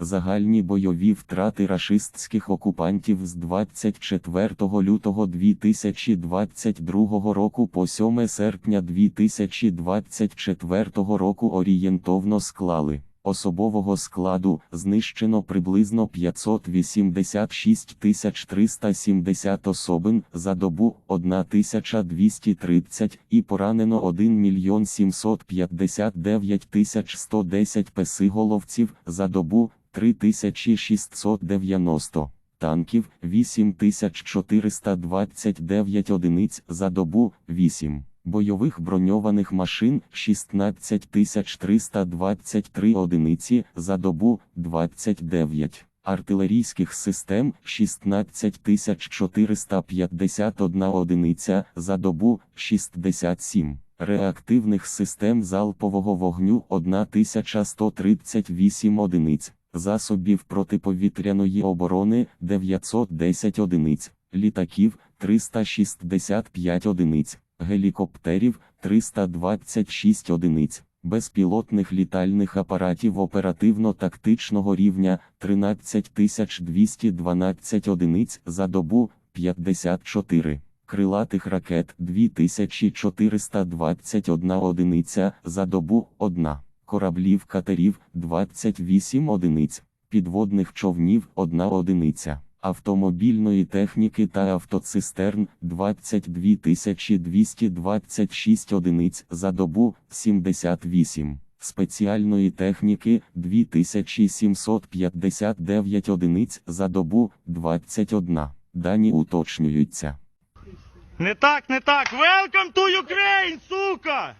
Загальні бойові втрати рашистських окупантів з 24 лютого 2022 року по 7 серпня 2024 року орієнтовно склали. Особового складу знищено приблизно 586 370 особин за добу 1230 і поранено 1 мільйон 759 110 песиголовців за добу 3690 танків 8429 одиниць за добу 8. Бойових броньованих машин 16323 одиниці за добу 29. Артилерійських систем 16451 одиниця за добу 67. Реактивних систем залпового вогню 1138 одиниць. Засобів протиповітряної оборони 910 одиниць, літаків 365 одиниць, гелікоптерів 326 одиниць, безпілотних літальних апаратів оперативно-тактичного рівня 13212 одиниць за добу 54. Крилатих ракет 2421 одиниця за добу 1 кораблів катерів 28 одиниць, підводних човнів 1 одиниця, автомобільної техніки та автоцистерн 22 226 одиниць за добу 78, спеціальної техніки 2759 одиниць за добу 21. Дані уточнюються. Не так, не так. Welcome to Ukraine, сука!